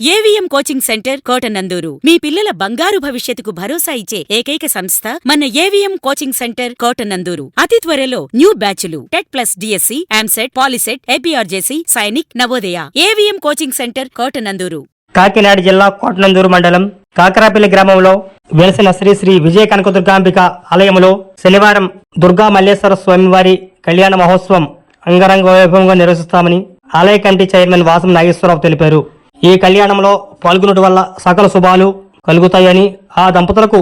AVM coaching center Kotanandur. మీ పిల్లల బంగారు భవిష్యత్తుకు భరోసా ఇచ్చే ఏకైక సంస్థ మన ఏవిఎం కోచింగ్ సెంటర్ కోటనందూరు. అతి త్వరలో న్యూ బ్యాచ్లు. TET plus DSC EAMCET POLYCET APRJC Sainik Navodaya. AVM coaching center Kotanandur. Kakinada జిల్లా కోటనందూరు మండలం కాకరాపల్లి గ్రామంలో వెలసిన శ్రీ శ్రీ విజయ కనకదుర్గాంబిక ఆలయంలో శనివారం దుర్గా మల్లేశ్వర స్వామివారి కళ్యాణ మహోత్సవం అంగరంగ వైభవంగా నిర్వహిస్తామని ఆలయ కమిటీ చైర్మన్ వాసం నాగేశ్వరరావు తెలిపారు. ఈ కళ్యాణంలో పాల్గొనడం వల్ల సకల శుభాలు కలుగుతాయని ఆ దంపతులకు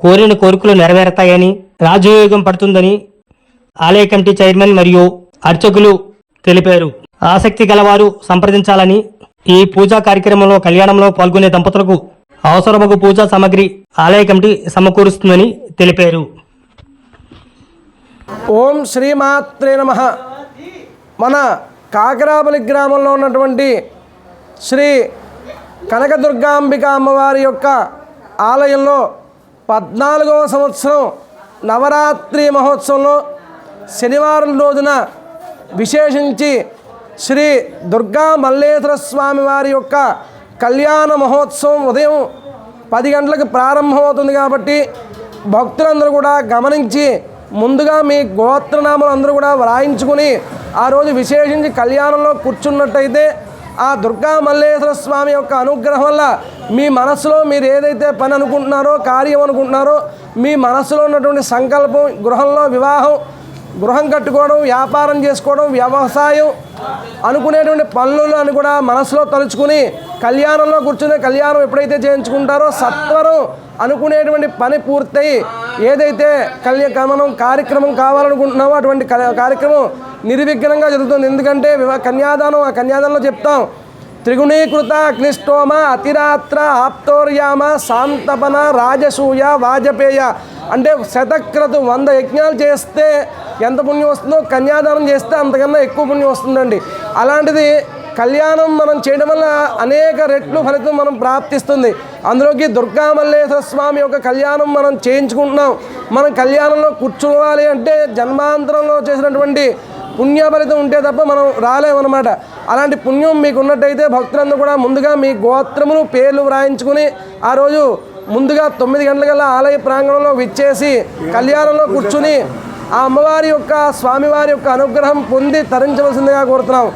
కోరిన కోరికలు నెరవేరుతాయని రాజయోగం పడుతుందని ఆలయ కమిటీ చైర్మన్ మరియు అర్చకులు తెలిపారు. ఆసక్తి గలవారు సంప్రదించాలని ఈ పూజా కార్యక్రమంలో కళ్యాణంలో పాల్గొనే దంపతులకు అవసరమగు పూజా సామాగ్రి ఆలయ కమిటీ సమకూరుస్తుందని తెలిపారు. ఓం శ్రీమాత్రే నమ. మన కాకరాపల్లి గ్రామంలో ఉన్నటువంటి శ్రీ కనకదుర్గాంబిక అమ్మవారి యొక్క ఆలయంలో పద్నాలుగవ సంవత్సరం నవరాత్రి మహోత్సవంలో శనివారం రోజున విశేషించి శ్రీ దుర్గా మల్లేశ్వర స్వామి వారి యొక్క కళ్యాణ మహోత్సవం ఉదయం పది గంటలకు ప్రారంభమవుతుంది కాబట్టి భక్తులందరూ కూడా గమనించి ముందుగా మీ గోత్రనామాలు అందరూ కూడా వ్రాయించుకుని ఆ రోజు విశేషించి కళ్యాణంలో కూర్చున్నట్టయితే ఆ దుర్గా మల్లేశ్వర స్వామి యొక్క అనుగ్రహం వల్ల మీ మనసులో మీరు ఏదైతే పని అనుకుంటున్నారో కార్యం అనుకుంటున్నారో మీ మనసులో ఉన్నటువంటి సంకల్పం గృహంలో వివాహం గృహం కట్టుకోవడం వ్యాపారం చేసుకోవడం వ్యవసాయం అనుకునేటువంటి పనులు అని కూడా మనసులో తలుచుకుని కళ్యాణంలో కూర్చునే కళ్యాణం ఎప్పుడైతే చేయించుకుంటారో సత్వరం అనుకునేటువంటి పని పూర్తయి ఏదైతే కళ్యాణం కార్యక్రమం కావాలనుకుంటున్నామో అటువంటి కార్యక్రమం నిర్విఘ్నంగా జరుగుతుంది. ఎందుకంటే కన్యాదానం ఆ కన్యాదానంలో చెప్తాం. త్రిగుణీకృత అగ్నిష్టోమ అతిరాత్ర ఆప్తోర్యామ శాంతపన రాజసూయ వాజపేయ అంటే శతక్రతు వంద యజ్ఞాలు చేస్తే ఎంత పుణ్యం వస్తుందో కన్యాదానం చేస్తే అంతకన్నా ఎక్కువ పుణ్యం వస్తుందండి. అలాంటిది కళ్యాణం మనం చేయడం వల్ల అనేక రెట్లు ఫలితం మనం ప్రాప్తిస్తుంది. అందులోకి దుర్గా మల్లేశ్వర స్వామి యొక్క కళ్యాణం మనం చేయించుకుంటున్నాం. మనం కళ్యాణంలో కూర్చోవాలి అంటే జన్మాంతరంలో చేసినటువంటి పుణ్య ఫలితం ఉంటే తప్ప మనం రాలేమన్నమాట. అలాంటి పుణ్యం మీకు ఉన్నట్టయితే భక్తులందరూ కూడా ముందుగా మీ గోత్రమును పేర్లు వ్రాయించుకుని ఆ రోజు ముందుగా తొమ్మిది గంటలకల్లా ఆలయ ప్రాంగణంలో విచ్చేసి కళ్యాణంలో కూర్చుని ఆ అమ్మవారి యొక్క స్వామివారి యొక్క అనుగ్రహం పొంది తరించవలసిందిగా కోరుతున్నాం.